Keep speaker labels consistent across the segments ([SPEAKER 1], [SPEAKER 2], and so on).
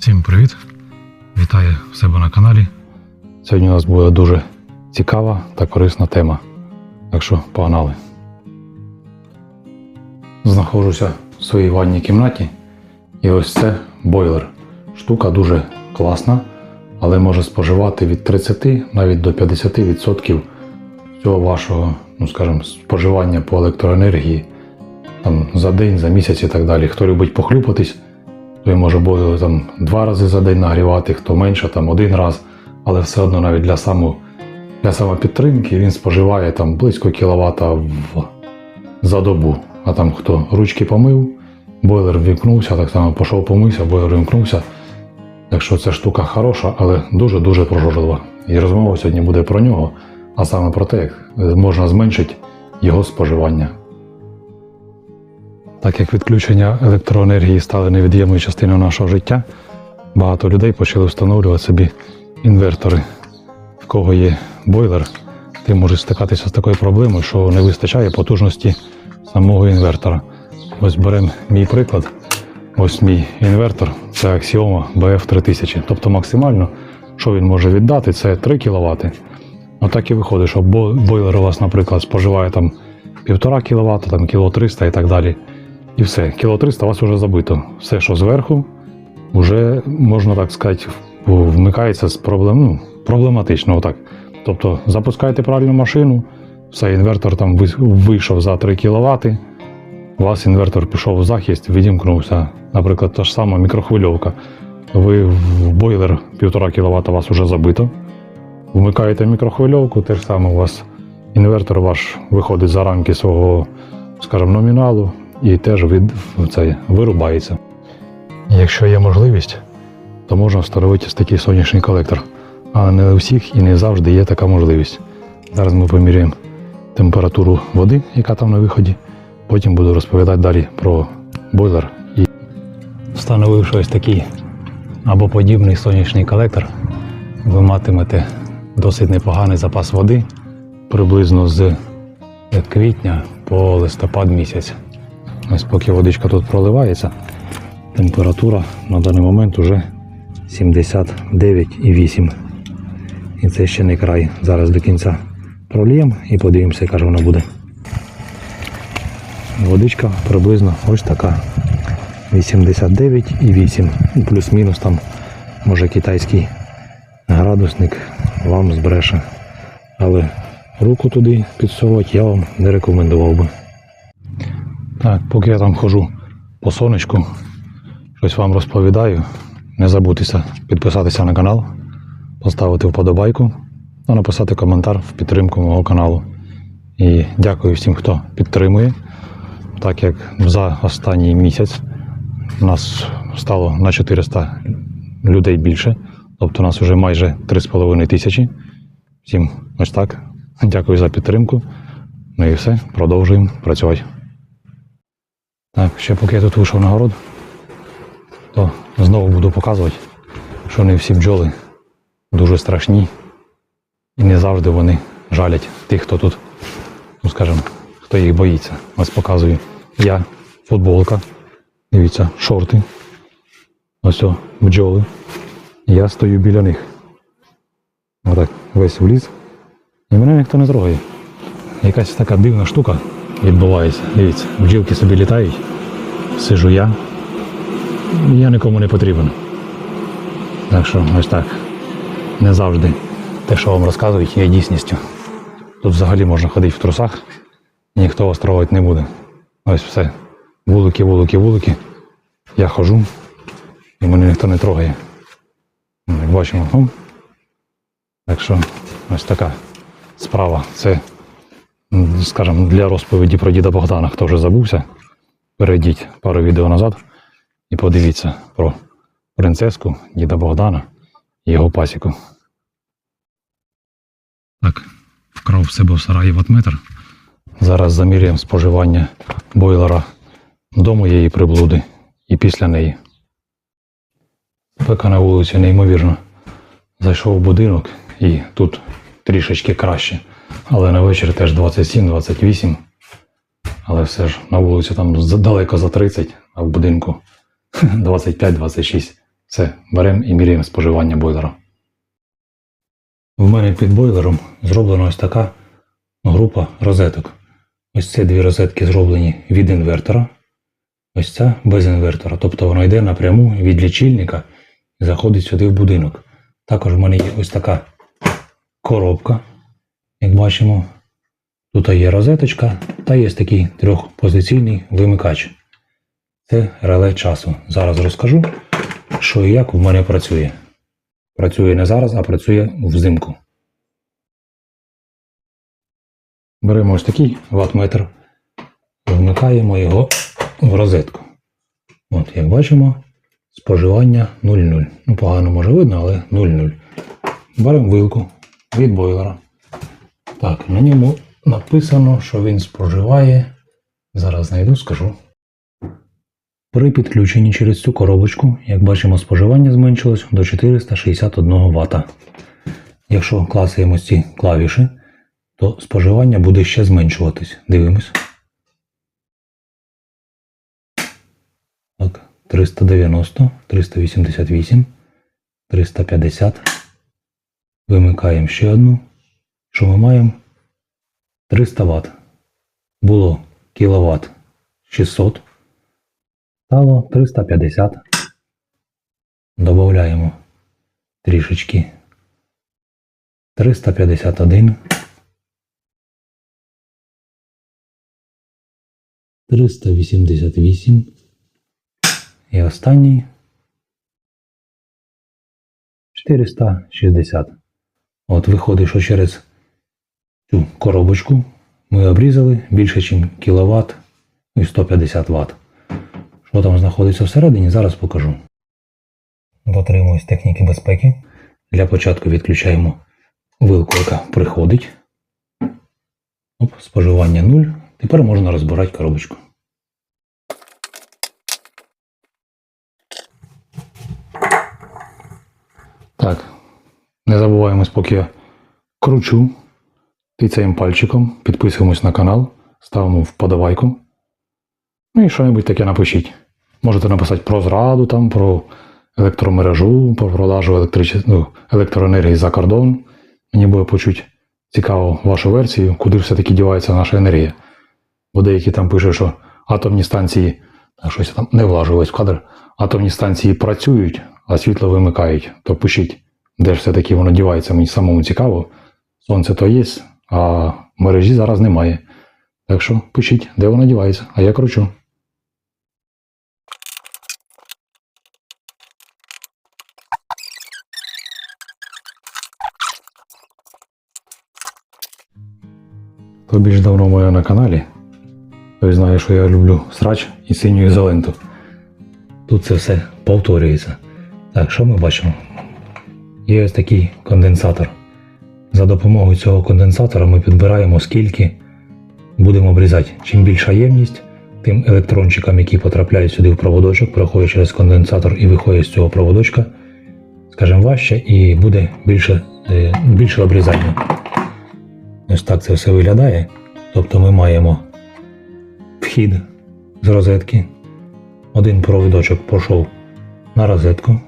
[SPEAKER 1] Всім привіт! Вітаю в себе на каналі. Сьогодні у нас буде дуже цікава та корисна тема. Так що погнали. Знаходжуся в своїй ванній кімнаті. І ось це бойлер. Штука дуже класна, але може споживати від 30 навіть до 50% всього вашого, ну скажімо, споживання по електроенергії там, за день, за місяць і так далі. Хто любить похлюпатись, той може бойлер там два рази за день нагрівати, хто менше, там один раз, але все одно навіть для саму, для самопідтримки він споживає там близько кіловата в, за добу. А там хто ручки помив, бойлер вімкнувся, так само пішов помився, бойлер вімкнувся. Так що ця штука хороша, але дуже-дуже прожорлива. І розмова сьогодні буде про нього, а саме про те, як можна зменшити його споживання. Так як відключення електроенергії стали невід'ємною частиною нашого життя, багато людей почали встановлювати собі інвертори. В кого є бойлер, ти можеш стикатися з такою проблемою, що не вистачає потужності самого інвертора. Ось беремо мій приклад. Ось мій інвертор це Axioma BF3000. Тобто максимально, що він може віддати, це 3 кВт. Отак і виходить, що бойлер у вас, наприклад, споживає там 1,5 кВт, там кіло 300 і так далі. І все, кіло 300 у вас вже забито. Все, що зверху, вже, можна так сказати, вмикається з проблем, ну, проблематично. Отак. Тобто запускаєте правильну машину, все, інвертор там вийшов за 3 кВт, у вас інвертор пішов в захист, відімкнувся. Наприклад, та ж сама мікрохвильовка. Ви в бойлер 1,5 кВт у вас вже забито. Вмикаєте мікрохвильовку, те ж саме у вас інвертор ваш виходить за рамки свого, скажімо, номіналу і теж від, це, вирубається. Якщо є можливість, то можна встановити такий сонячний колектор. Але не у всіх і не завжди є така можливість. Зараз ми поміряємо температуру води, яка там на виході. Потім буду розповідати далі про бойлер. І... Встановивши ось такий або подібний сонячний колектор, ви матимете досить непоганий запас води приблизно з квітня по листопад місяць. Ось поки водичка тут проливається, температура на даний момент уже 79,8. І це ще не край. Зараз до кінця проліємо і подивимося, яка ж вона буде. Водичка приблизно ось така. 89,8. Ну, Плюс-мінус там, може китайський градусник вам збреше. Але руку туди підсовувати я вам не рекомендував би. Так, поки я там хожу по сонечку, щось вам розповідаю. Не забудьтеся підписатися на канал, поставити вподобайку та написати коментар в підтримку мого каналу. І дякую всім, хто підтримує. Так як за останній місяць нас стало на 400 людей більше, тобто нас вже майже 3,5 тисячі. Всім ось так. Дякую за підтримку. Ну і все, продовжуємо працювати. Так, ще поки я тут вийшов на город, то знову буду показувати, що не всі бджоли дуже страшні і не завжди вони жалять тих, хто тут, ну скажімо, хто їх боїться. Ось показую. Я, футболка, дивіться, шорти. Ось о, бджоли. Я стою біля них. Отак, весь в ліс. І мене ніхто не трогає. Якась така дивна штука відбувається. Дивіться, бджілки собі літають. Сижу я. Я нікому не потрібен. Так що ось так. Не завжди те, що вам розказують, є дійсністю. Тут взагалі можна ходити в трусах, ніхто вас трогати не буде. Ось все. Вулики, вулики, вулики. Я хожу, і мене ніхто не трогає. Як бачимо. Так що ось така справа. Це, скажімо, для розповіді про діда Богдана, хто вже забувся. Перейдіть пару відео назад і подивіться про принцеску діда Богдана і його пасіку. Так, вкрав в себе в сараї ватметр. Зараз заміряємо споживання бойлера до моєї приблуди і після неї. Пека на вулиці неймовірно. Зайшов в будинок і тут трішечки краще. Але на вечір теж 27-28. Але все ж на вулиці там далеко за 30, а в будинку 25-26. Все, беремо і міряємо споживання бойлера. В мене під бойлером зроблена ось така група розеток. Ось ці дві розетки зроблені від інвертора. Ось ця без інвертора. Тобто воно йде напряму від лічильника і заходить сюди в будинок. Також в мене є ось така коробка. Як бачимо, тут є розеточка та є такий трьохпозиційний вимикач. Це реле часу. Зараз розкажу, що і як в мене працює. Працює не зараз, а працює взимку. Беремо ось такий ватметр, вмикаємо його в розетку. От, як бачимо, споживання 0,0. Ну, погано може видно, але 0,0. Беремо вилку від бойлера. Так, на ньому написано, що він споживає. Зараз знайду, скажу. При підключенні через цю коробочку, як бачимо, споживання зменшилось до 461 Вт. Якщо клацаємо ці клавіші, то споживання буде ще зменшуватись. Дивимось. Так, 390, 388, 350. Вимикаємо ще одну. Що ми маємо? 300 Вт. Було кіловат 600. Стало 350. Добавляємо трішечки. 351. 388. І останній 460. От виходить, що через цю коробочку ми обрізали більше, ніж кіловат і 150 Вт. Що там знаходиться всередині, зараз покажу. Дотримуюсь техніки безпеки. Для початку відключаємо вилку, яка приходить. Оп, споживання 0. Тепер можна розбирати коробочку. Так, не забуваємось, поки я кручу, тицяємо пальчиком, підписуємось на канал, ставимо вподобайку. Ну і що-небудь таке напишіть. Можете написати про зраду, там, про електромережу, про продажу електричес... ну, електроенергії за кордон. Мені буде почути цікаво вашу версію, куди все-таки дівається наша енергія. Бо деякі там пишуть, що атомні станції, щось там не влажу в кадр, атомні станції працюють, а світло вимикають. То пишіть, де ж все-таки воно дівається, мені самому цікаво. Сонце то є, а мережі зараз немає. Так що пишіть, де воно дівається, а я кручу. Хто більш давно моє на каналі, той знає, що я люблю срач і синю ізоленту. Тут це все повторюється. Так, що ми бачимо? Є ось такий конденсатор. За допомогою цього конденсатора ми підбираємо скільки будемо обрізати. Чим більша ємність, тим електрончикам, які потрапляють сюди в проводочок, проходять через конденсатор і виходять з цього проводочка, скажімо, важче і буде більше, е, більше обрізання. Ось так це все виглядає. Тобто ми маємо вхід з розетки. Один провідочок пішов на розетку,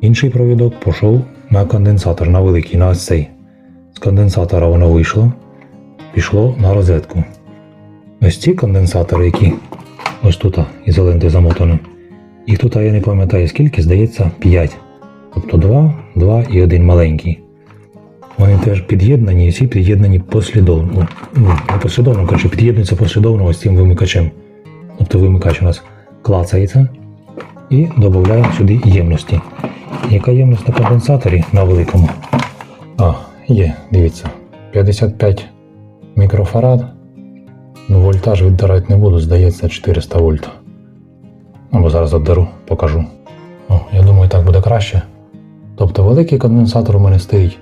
[SPEAKER 1] інший провідок пішов на конденсатор, на великий, на цей. З конденсатора воно вийшло, пішло на розетку. Ось ці конденсатори, які ось тут ізоленти замотані. Їх тут я не пам'ятаю скільки, здається, 5. Тобто 2, 2 і один маленький. Вони теж під'єднані, і всі під'єднані послідовно. Ну, не послідовно, коротше, під'єднуються послідовно ось цим вимикачем. Тобто вимикач у нас клацається і додаємо сюди ємності. Яка ємність на конденсаторі на великому? А, є, дивіться. 55 мікрофарад. Ну, вольтаж віддирати не буду, здається, 400 вольт. Або зараз віддару, покажу. О, я думаю, так буде краще. Тобто великий конденсатор у мене стоїть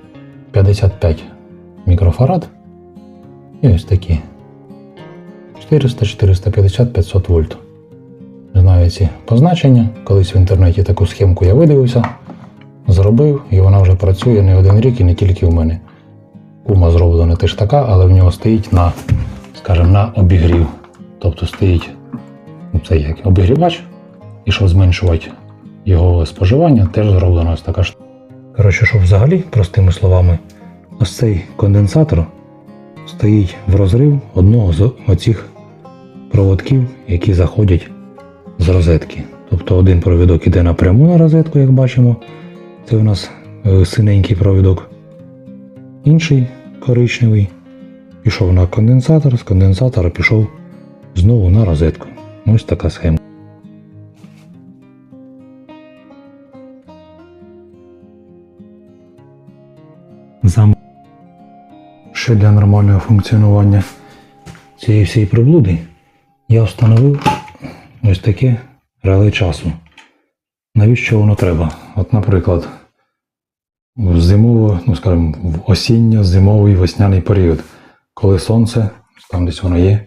[SPEAKER 1] 55 мікрофарад. І ось такі. 400, 450, 500 вольт. Знаю ці позначення. Колись в інтернеті таку схемку я видивився, зробив, і вона вже працює не один рік і не тільки в мене. Кума зроблена теж така, але в нього стоїть на, скажімо, на обігрів. Тобто стоїть ну, це як обігрівач, і щоб зменшувати його споживання теж зроблена ось така штука. Коротше, щоб взагалі, простими словами, ось цей конденсатор стоїть в розрив одного з оцих проводків, які заходять з розетки. Тобто один провідок іде напряму на розетку, як бачимо. Це у нас е, синенький провідок. Інший коричневий пішов на конденсатор, з конденсатора пішов знову на розетку. Ось така схема. Зам... Ще для нормального функціонування цієї всієї приблуди я встановив ось таке реле часу. Навіщо воно треба? От, наприклад, в зимово, ну скажімо, в осінньо-зимовий весняний період, коли сонце, там десь воно є,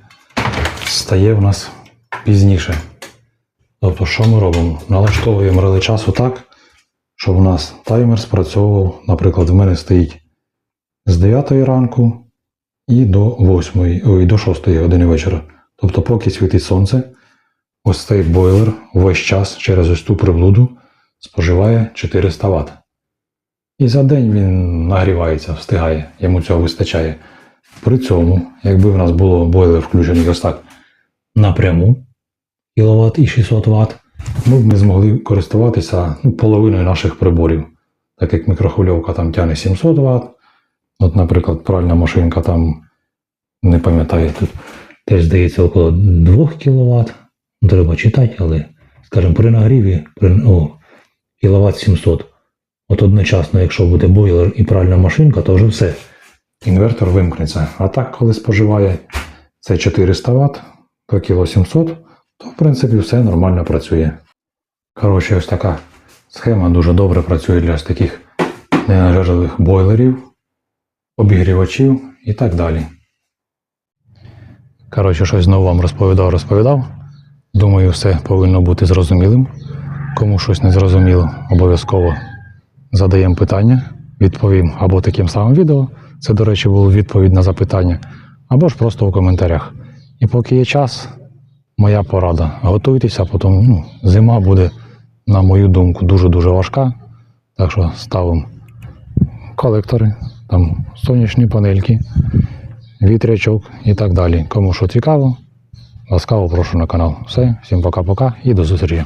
[SPEAKER 1] стає в нас пізніше. Тобто, що ми робимо? Налаштовуємо реле часу так, щоб у нас таймер спрацьовував, наприклад, в мене стоїть з 9 ранку і до 8, ой, до 6 години вечора. Тобто, поки світить сонце, ось цей бойлер весь час через ось ту приблуду споживає 400 Вт. І за день він нагрівається, встигає, йому цього вистачає. При цьому, якби в нас було бойлер включений ось так напряму кВт і 600 Вт, ми б не змогли користуватися ну, половиною наших приборів. Так як мікрохвильовка там тягне 700 Вт, от, наприклад, пральна машинка там, не пам'ятаю, тут теж здається около 2 кВт. Треба читати, але, скажімо, при нагріві при, о, кВт 700. От одночасно, якщо буде бойлер і пральна машинка, то вже все. Інвертор вимкнеться. А так, коли споживає це 400 Вт, то кіло 700, то в принципі все нормально працює. Коротше, ось така схема дуже добре працює для ось таких ненажерливих бойлерів, обігрівачів і так далі. Коротше, щось знову вам розповідав, розповідав. Думаю, все повинно бути зрозумілим. Кому щось не зрозуміло, обов'язково задаємо питання, відповім або таким самим відео. Це, до речі, була відповідь на запитання, або ж просто у коментарях. І поки є час, моя порада. Готуйтеся, потім ну, зима буде, на мою думку, дуже-дуже важка. Так що ставимо колектори, там сонячні панельки, вітрячок і так далі. Кому що цікаво, ласкаво прошу на канал. Все, всім пока-пока і до зустрічі.